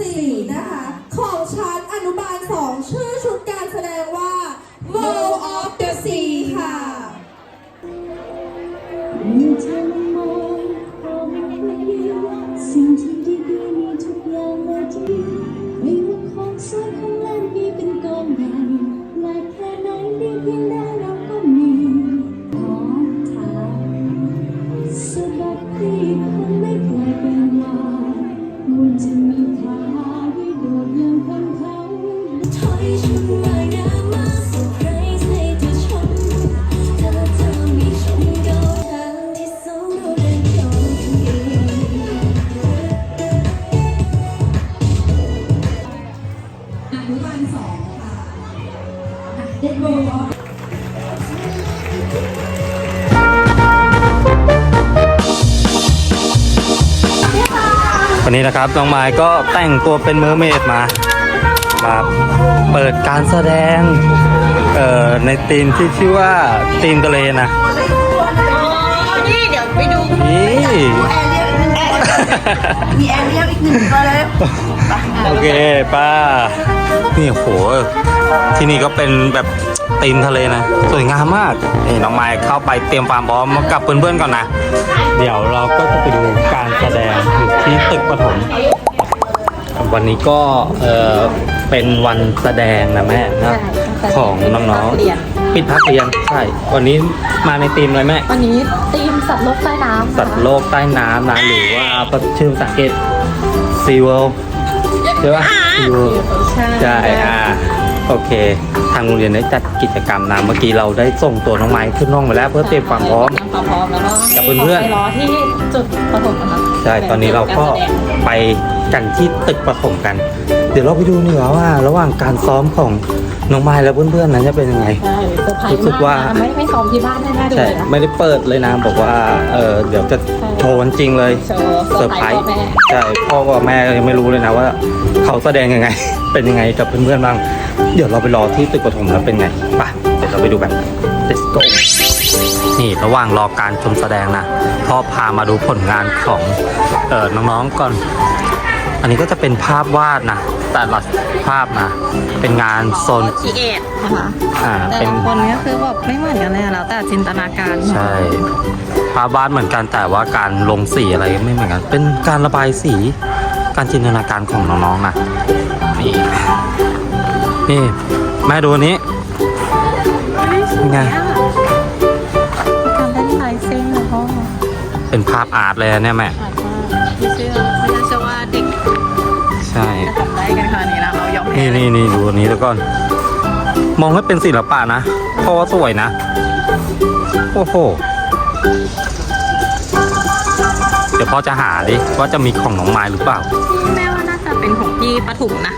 4นะคะ นนี้นะครับน้องไม้ก็แต่งตัวเป็นเมอร์เมดมามาเปิดการแสดงเอ่อในธีมที่ชื่อว่าธีมทะเลนะนี่เดี๋ยวไปดูนี่ มีแอร์เรียลอีกหนึ่งตัวเลยโอเคป้า นี่โหที่นี่ก็เป็นแบบธีมทะเลนะ สวยงามมากนี่น้องไม้เข้าไปเตรียมความพร้อมกับเพื่อนๆก่อนนะ เดี๋ยวเราก็จะไปดูการแสดงอยู่ที่ตึกปฐมวันนี้ก็เออเป็นวันแสดงนะแม่นะ ของน้องๆปิดภาคเรียนใช่วันนี้มาในธีมอะไรแม่วันนี้ทีมสัตว์โลกใต้น้ำสัตว์โลกใต้น้ำนะหรือว่าชื่อภาษาอังกฤษ Sea World ใช่ปะ Sea World ใช่อ่า โอเค ทางโรงเรียนได้จัดกิจกรรมนะ เมื่อกี้เราได้ส่งตัวน้องไม้ขึ้นห้องไปแล้วเพื่อเตรียมความพร้อมความพร้อมแล้วก็กับเพื่อนๆ ไปรอที่จุดปฐมนะครับใช่ ตอนนี้เราก็ไปกันที่ตึกปฐมกัน เดี๋ยวเราไปดูนี่ว่าว่า ระหว่างการซ้อมของน้องไม้และเพื่อนๆนั้นจะเป็นยังไง ใช่เซอร์ไพรส์รู้สึกว่า มากนะไม่ไม่ซ้อมที่บ้านไม่ได้ดูใช่เลยนะไม่ได้เปิดเลยนะบอกว่าเออเดี๋ยวจะโชว์วันจริงเลยโชว์เซอร์ไพรส์พ่อแม่ใช่พ่อกับแม่ยังไม่รู้เลยนะว่า เขาแสดงยังไง เป็นยังไงกับเพื่อนๆบ้าง เดี๋ยวเราไปรอที่ตึกปฐมแล้วเป็นไงไปเดี๋ยวเราไปดูกัน let's go นี่ระหว่างรอการชมแสดงนะพ่อพามาดูผลงานของเออน้องๆก่อน อันนี้ก็จะเป็นภาพวาดนะแต่ละภาพนะเป็นงานโซนคีเอทนะคะอ่าแต่เป็นละคนก็คือแบบไม่เหมือนกันเลยอะแล้วแต่จินตนาการใช่ภาพวาดเหมือนกันแต่ว่าการลงสีอะไรไม่เหมือนกัน เป็นการระบายสี การจินตนาการของน้องๆนะนี่นี่แม่ดูอันนี้เป็นไงการเล่นลายเส้นแล้วก็เป็นภาพอาร์ตเลยนะเนี่ยแม่ อาจจะไม่เชื่อ ได้กันขนาดนี้นะเรายอมแพ้นี่นี่นี่ดูอันนี้แล้วก่อน มองให้เป็นศิลปะนะเพราะว่าสวยนะ โอ้โห เดี๋ยวพ่อจะหาดิว่าจะมีของน้องไม้หรือเปล่า แม่ว่าน่าจะเป็นของพี่ปฐุมนะ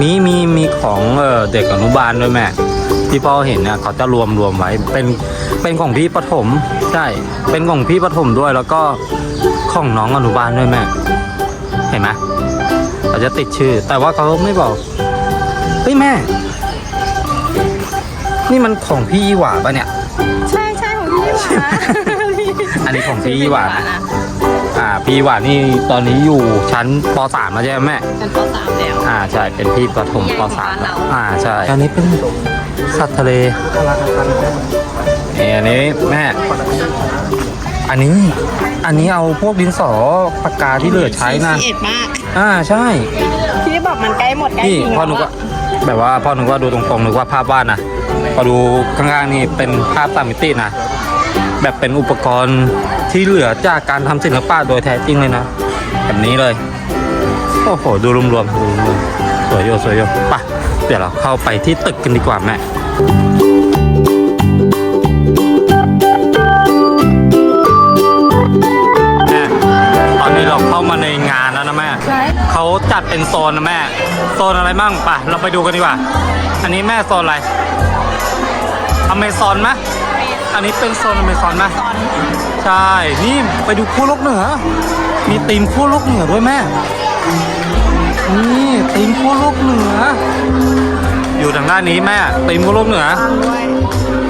มีมีมีของเออเด็กอนุบาลด้วยแม่ ที่พ่อเห็นเนี่ยเขาจะรวมรวมไว้เป็นเป็นของพี่ปฐมใช่ เป็นของพี่ปฐมด้วยแล้วก็ของน้องอนุบาลด้วยแม่ เห็นไหม เขาจะติดชื่อ แต่ว่าเขาไม่บอก เฮ้ยแม่ นี่มันของพี่ยี่หว่าปะเนี่ย ใช่ใช่ของพี่หวานอันนี้ของพี่ยี่หว่านะอ่า พี่ยี่หว่านี่ตอนนี้อยู่ชั้นป .3 แล้วใช่ไหมแม่ เป็นปสามแล้ว อ่าใช่เป็นพี่ปฐมปใหญ่กว่าสามบ้านเราอ่าใช่อันนี้เป็นสัตว์ทะเลนี่อันนี้แม่ อันนี้ อันนี้เอาพวกดินสอปากกาที่เหลือใช้นะเอ็ดมาก อ่าใช่พี่บอกมันใกล้หมดใกล้นี่จริงพ่อนึกว่าแบบว่าพ่อนึกว่าดูตรงๆนึกว่าภาพวาดนะพอดูข้างๆนี่เป็นภาพสามมิตินะแบบเป็นอุปกรณ์ที่เหลือจากการทำศิลปะโดยแท้จริงเลยนะแบบนี้เลยโอ้โหดูรวมๆดูรวมๆสวยโยสวยโยไปะเดี๋ยวเราเข้าไปที่ตึกกันดีกว่าแม่ เขาจัดเป็นโซนนะแม่ โซนอะไรบ้างไปะเราไปดูกันดีกว่า อันนี้แม่โซนอะไรอเมซอนไหมอันนี้เป็นโซนอเมซอนไหมใช่ นี่ไปดูคู่โลกเหนือ มีธีมคู่โลกเหนือด้วยแม่ นี่ธีมคู่โลกเหนือ อยู่ทางด้านนี้แม่ธีมคู่โลกเหนือ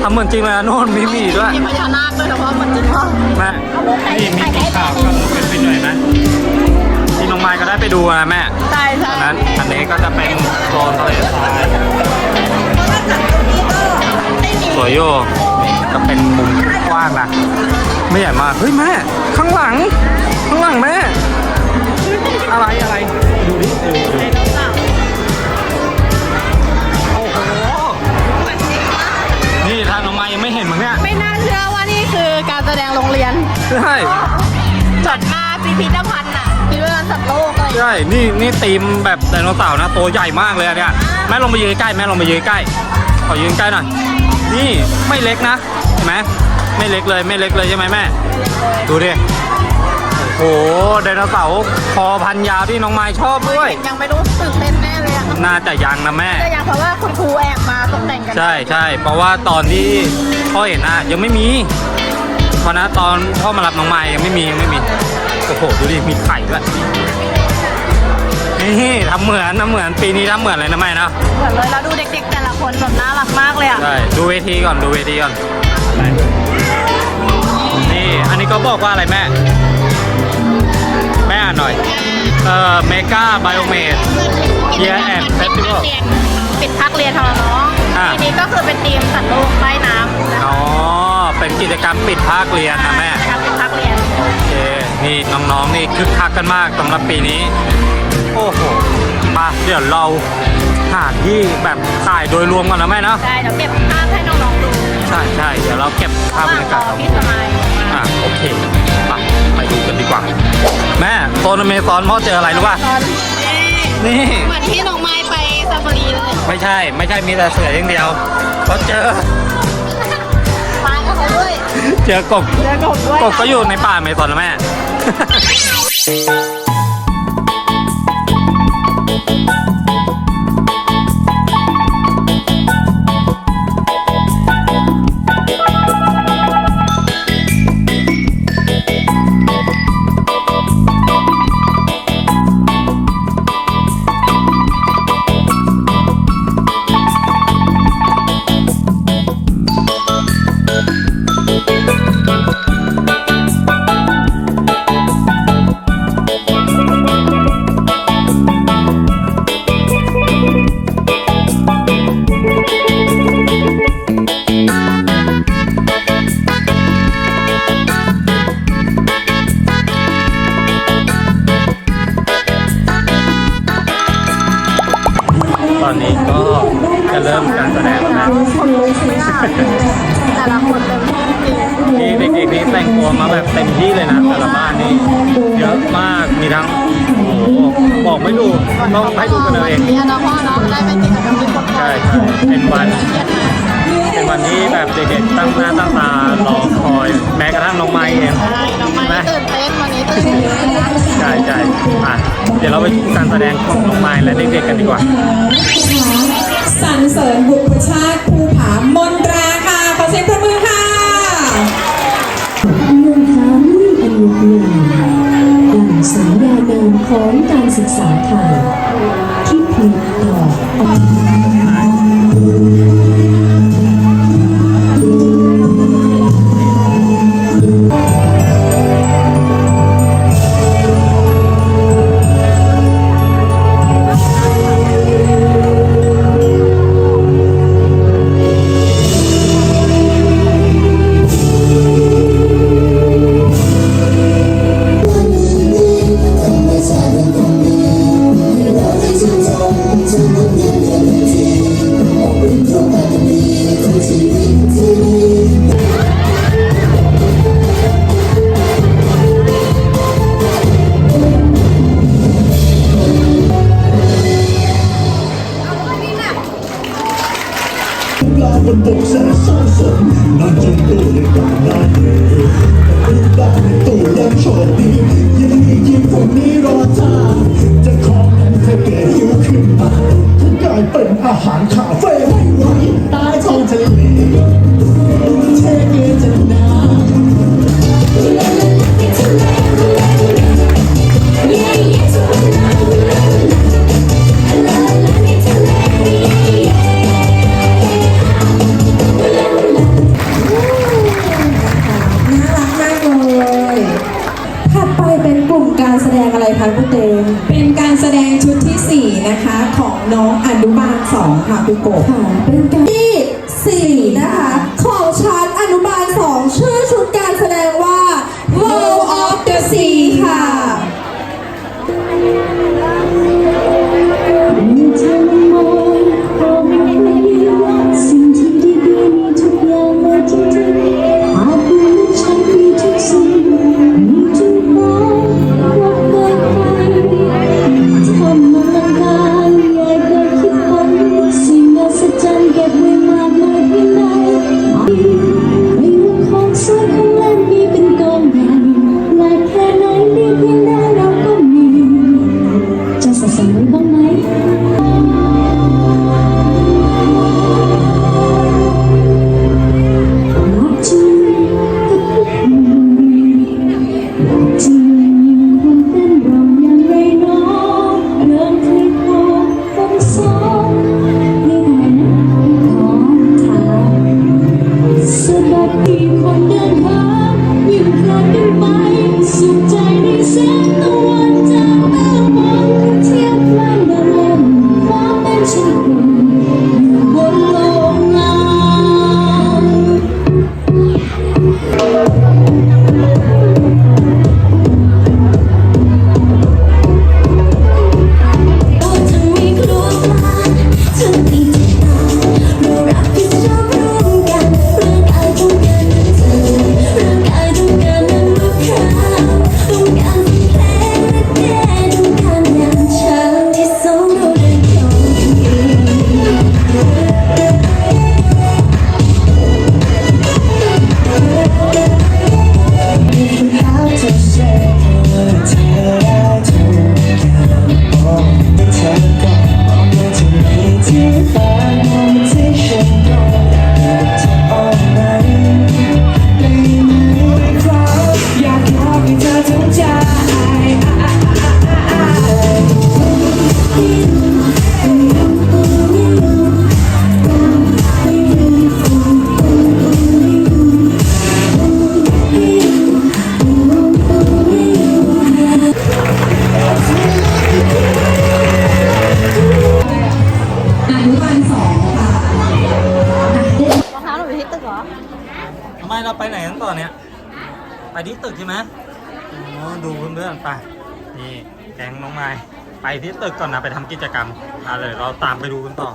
ทำเหมือนจริงเลยนะโน่นมีหมีด้วยมีพญานาคด้วยแต่ว่ามันจริงมากแม่นี่มีสีขาวกับเป็นเป็นหน่อยไหมที่น้องไม้ไม้ก็ได้ไปดูนะแม่ใช่ใช่อันนั้นอันนี้ก็จะเป็นโซนทะเลทรายสวยอยู่ก็เป็นมุมกว้างนะ ไม่ใหญ่มาก เฮ้ยแม่ ข้างหลัง ข้างหลังแม่ อะไรอะไร ดูดิดูดูโอ้โห นี่ทางน้องไม้ยังไม่เห็นมั้งเนี่ย ไม่น่าเชื่อว่านี่คือการแสดงโรงเรียน ใช่ จัดมาพิพิธภัณฑ์อะพิพิธภัณฑ์ สัตว์โลกเลยใช่ นี่นี่ตีมแบบไดโนเสาร์นะตัวใหญ่มากเลยอะเนี่ย แม่ลงไปยืนใกล้แม่ลงไปยืนใกล้ ขอยืนใกล้หน่อย นี่ไม่เล็กนะ เห็นไหมไม่เล็กเลยไม่เล็กเลยใช่ไหมแม่ ดูดิ โอ้โหไดโนเสาร์คอพันยาวที่น้องไม้ชอบด้วย ยังไม่รู้ตื่นเต้นแน่เลยอะน่าจะยังนะแม่ แต่ยังเพราะว่าคุณครูแอบมาตกแต่งกัน ใช่ใช่เพราะว่าตอนที่พ่อเห็นนะยังไม่มีเพราะนะตอนพ่อมารับน้องไม้ยังไม่มียังไม่มี โอ้โหดูดิมีไข่ด้วยนี่ทำเหมือนทำเหมือนปีนี้ทำเหมือนเลยนะแม่นะเหมือนเลยแล้วดูเด็กๆแต่ละคนแบบน่ารักมากเลยอะใช่ดูเวทีก่อนดูเวทีก่อนนี่อันนี้ก็บอกว่าอะไรแม่ แม่อ่านหน่อยเอ่อเมกาไบโอเมดเยียแอนด์เฟสติวัลปิดพักเรียนของน้องอะทีนี้ก็คือเป็นทีมสัตว์โลกใต้น้ำนะคะอ๋อเป็นกิจกรรมปิดภาคเรียนนะแม่ อเคนี่น้องๆนี่คึกคักกันมากสำหรับปีนี้ โอ้โหมาเดี๋ยวเราหาที่แบบถ่ายโดยรวมกันนะแม่เนาะได้เดี๋ยวเก็บภาพให้น้องๆดูใช่ใช่เดี๋ยวเราเก็บภาพบรรยากาศรอพี่สมัยอะโอเคไปไปดูกันดีกว่า แม่โซนอเมซอนพ่อเจออะไรรู้ป่ะตอนนี่เหมือนที่น้องไม้ไปซาฟารีเลย ไม่ใช่ไม่ใช่มีแต่เสืออย่างเดียวเขาเจอ เจอกบเจอกบด้วย กบก็อยู่ในป่าอเมซอนนะแม่ กๆนี่แต่งตัวมาแบบเต็มที่เลยนะแต่ละบ้านนี่เยอะมากมีทั้งโอ้โหบอกไม่ถูกต้องให้ดูกันเอาเองนี่นะพ่อเนาะได้เป็นกิจกรรมที่คนไทใช่ยใช่เป็นวันเป็นวันที่แบบเด็กๆตั้งหน้าตั้งตารอคอย แม้กระทั่งน้องไม้เองใช่น้องไม้ตื่นเต้นวันนี้ตื่นเต้นใช่ใช่อะเดี๋ยวเราไปดูการแสดงของน้องไม้และเด็กๆกันดีกว่าสรรเสริญบุพชาติภูผามนตราค่ะขอเสียงปรบมือค่ะ มุ่งอันงดงดั่งสัญญานามของการศึกษาไทยที่ผลิตต่อออกเรา 복사 쏘쏘 난좀 노래가 나네 ตึกก่อนนะไปทำกิจกรรมอะเลยเราตามไปดูกันต่อ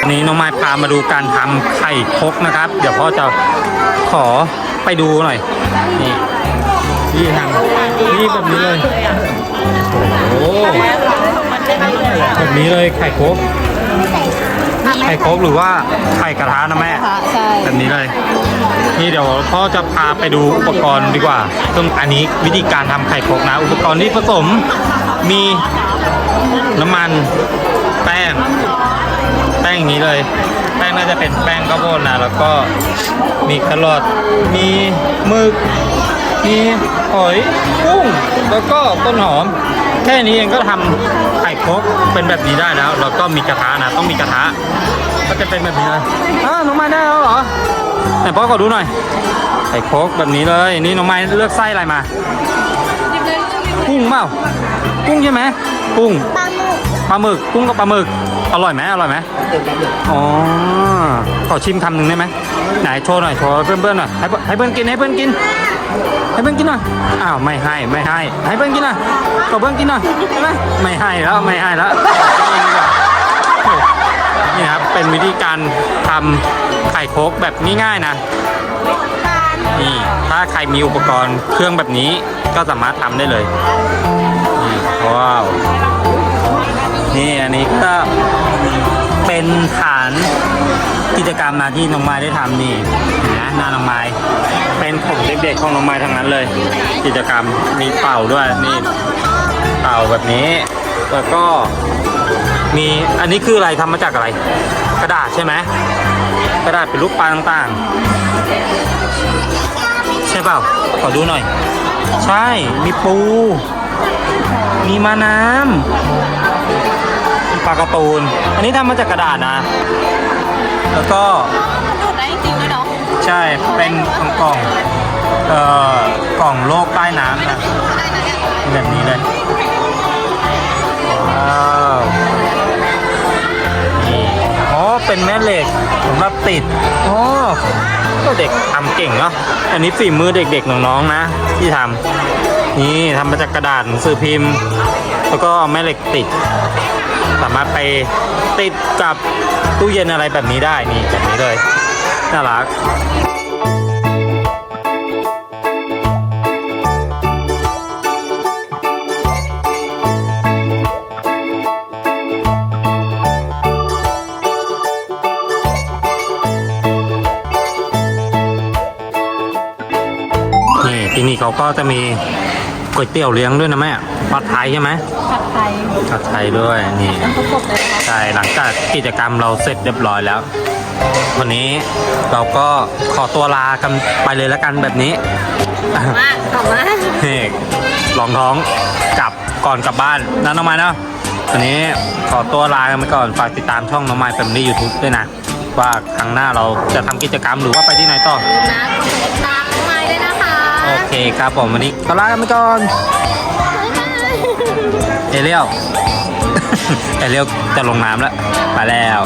วันนี้น้องไม้พามาดูการทำไข่คกนะครับ เดี๋ยวพ่อจะขอไปดูหน่อย นี่นี่ทำนี่แบบนี้เลย โอ้โหแบบนี้เลยไข่คก ไข่คกหรือว่าไข่กระทะนะแม่ค่ะใช่แบบนี้เลย นี่เดี๋ยวพ่อจะพาไปดูอุปกรณ์ดีกว่าซึ่งอันนี้วิธีการทำไข่ครกนะ อุปกรณ์ที่ผสมมีน้ำมันแป้ง แป้งอย่างนี้เลย แป้งน่าจะเป็นแป้งข้าวโพดนะ แล้วก็มีแครอทมีหมึกมีหอยกุ้งแล้วก็ต้นหอม แค่นี้เองก็ทำไข่ครกเป็นแบบนี้ได้แล้วแล้วก็มีกระทะนะต้องมีกระทะก็จะเป็นแบบนี้เลยอ้าวน้องไม้ได้แล้วเหรอไหนพ่อขอดูหน่อยไข่โคกแบบนี้เลย นี่น้องไม้เลือกไส้อะไรมากุ้งเปล่ากุ้งใช่ไหมกุ้งปลาหมึกกุ้งกับปลาหมึก อร่อยไหมอร่อยไหมอ๋อขอชิมคำหนึ่งได้ไหมไหนโชว์หน่อยโชว์ให้เพื่อนๆหน่อยให้เพื่อนให้เพื่อนกินให้เพื่อนกิน ให้เพื่อนกินหน่อยอ้าวไม่ให้ไม่ให้ให้เพื่อนกินหน่อยขอเพื่อนกินหน่อยได้ไหมไม่ให้แล้วไม่ให้แล้วนี่ครับเป็นวิธีการทำไข่โคกแบบง่ายๆนะนี่ถ้าใครมีอุปกรณ์เครื่องแบบนี้ก็สามารถทำได้เลยนี่ว้าว นี่อันนี้ก็เป็นฐานกิจกรรมนะที่น้องไม้ได้ทำนี่นะหน้าน้องไม้เป็นของเด็กๆของน้องไม้ทั้งนั้นเลย กิจกรรมมีเป่าด้วยนี่เป่าแบบนี้ แล้วก็มีอันนี้คืออะไรทำมาจากอะไร กระดาษใช่ไหมกระดาษเป็นรูปปลาต่างๆ ใช่เปล่าขอดูหน่อย ใช่มีปู มีมาน้ำ ปลาการะตูน อันนี้ทำมาจากกระดาษนะ แล้วก็ดูได้จริงๆด้ยเนาะใช่เป็นกล่องกล่องเอ่อกล่องโลกใต้น้ำนะได้นนี่แบบนี้เลยว้าวนี่อ๋อเป็นแม่เหล็กสำหรับติดอ๋อเด็กทำเก่งเนาะอันนี้ฝีมือเด็กๆน้องๆนะ ที่ทำนี่ทำมาจากกระดาษสื่อพิมพ์ แล้วก็เอาแม่เหล็กติด สามารถไปติดกับตู้เย็นอะไรแบบนี้ได้นี่แบบนี้เลยน่ารักนี่ที่นี่เขาก็จะมี ก๋วยเตี๋ยวเลี้ยงด้วยนะแม่ผัดไทยใช่ไหมผัดไทยผัดไทยด้วยนี่ประกบเลยนะคะใช่หลังจากกิจกรรมเราเสร็จเรียบร้อยแล้ว วันนี้เราก็ขอตัวลากันไปเลยแล้วกันแบบนี้ มาต่อมานี่ลองท้องกลับก่อนกลับบ้านนะน้องไม้เนาะวันนี้ขอตัวลากันไปก่อนฝากติดตามช่องน้องไม้แฟมิลี่ยูทูบด้วยนะว่าครั้งหน้าเราจะทำกิจกรรมหรือว่าไปที่ไหนต่อ นะกดติดตามน้องไม้ด้วยนะคะ โอเคครับผมวันนี้ก็ลากันไปก่อนเอเลียวเอเลียวจะลงน้ำแล้วไปแล้ว